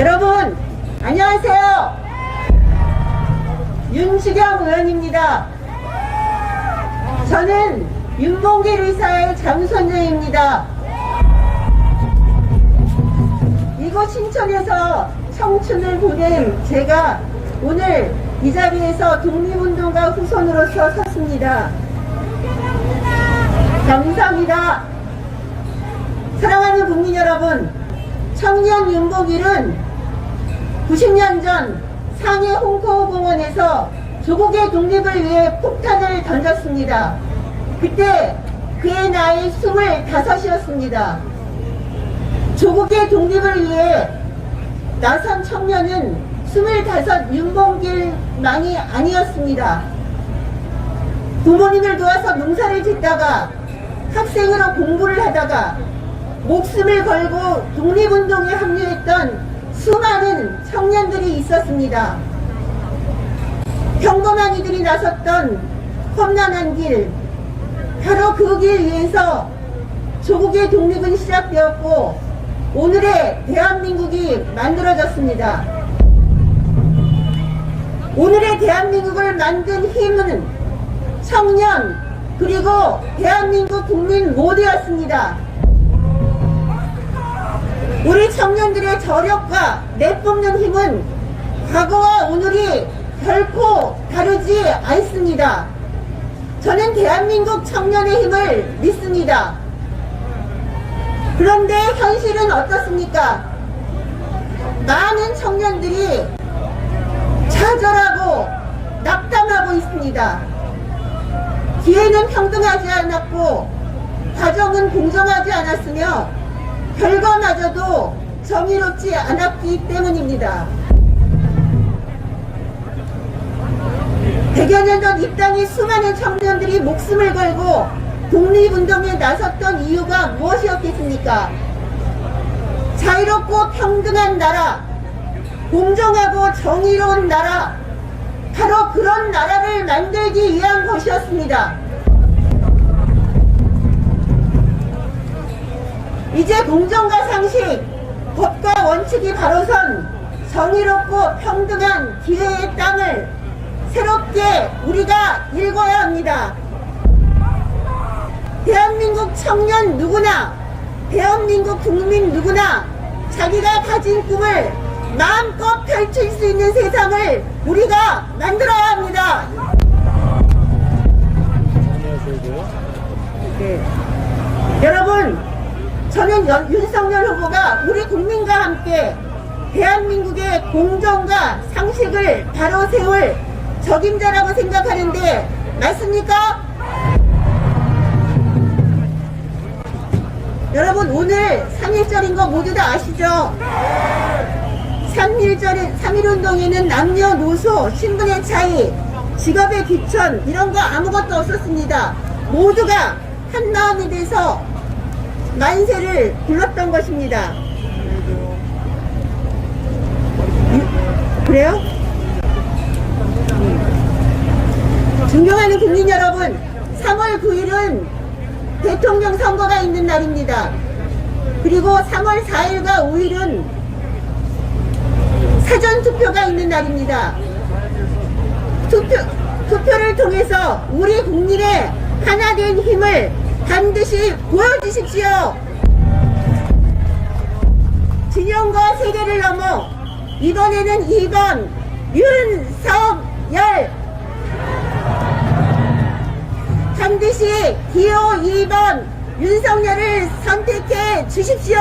여러분, 안녕하세요. 윤주경 의원입니다. 저는 윤봉길 의사의 장손녀입니다. 이곳 신천에서 청춘을 보낸 제가 오늘 이 자리에서 독립운동가 후손으로서 섰습니다. 감사합니다. 사랑하는 국민 여러분, 청년 윤복일은 90년 전 상해 홍콩 공원에서 조국의 독립을 위해 폭탄을 던졌습니다. 그때 그의 나이 25이었습니다. 조국의 독립을 위해 나선 청년은 25 윤봉길만이 아니었습니다. 부모님을 도와서 농사를 짓다가 학생으로 공부를 하다가 목숨을 걸고 독립운동에 합류했던 수많은 청년들이 있었습니다. 평범한 이들이 나섰던 험난한 길, 바로 그 길 위에서 조국의 독립은 시작되었고 오늘의 대한민국이 만들어졌습니다. 오늘의 대한민국을 만든 힘은 청년 그리고 대한민국 국민 모두였습니다. 우리 청년들의 저력과 내뿜는 힘은 과거와 오늘이 결코 다르지 않습니다. 저는 대한민국 청년의 힘을 믿습니다. 그런데 현실은 어떻습니까? 많은 청년들이 좌절하고 낙담하고 있습니다. 기회는 평등하지 않았고 과정은 공정하지 않았으며 결과마저도 정의롭지 않았기 때문입니다. 100여 년 전 이 땅의 수많은 청년들이 목숨을 걸고 독립운동에 나섰던 이유가 무엇이었겠습니까? 자유롭고 평등한 나라, 공정하고 정의로운 나라, 바로 그런 나라를 만들기 위한 것이었습니다. 이제 공정과 상식, 법과 원칙이 바로선 정의롭고 평등한 기회의 땅을 새롭게 우리가 읽어야 합니다. 대한민국 청년 누구나, 대한민국 국민 누구나 자기가 가진 꿈을 마음껏 펼칠 수 있는 세상을 우리가 만들어야 합니다. 네. 여러분, 저는 연- 윤석열 후보가 우리 국민과 함께 대한민국의 공정과 상식을 바로 세울 적임자라고 생각하는데 맞습니까? 여러분 오늘 3.1절인 거 모두 다 아시죠? 3.1절은 3.1운동에는 남녀노소, 신분의 차이, 직업의 귀천 이런 거 아무것도 없었습니다. 모두가 한 마음이 돼서 만세를 불렀던 것입니다. 유- 그래요? 존경하는 국민 여러분, 3월 9일은 대통령 선거가 있는 날입니다. 그리고 3월 4일과 5일은 사전 투표가 있는 날입니다. 투표, 투표를 통해서 우리 국민의 하나 된 힘을 반드시 보여주십시오. 진영과 세대를 넘어 이번에는 2번 윤석열 반드시 기호 2번 윤석열을 선택해 주십시오.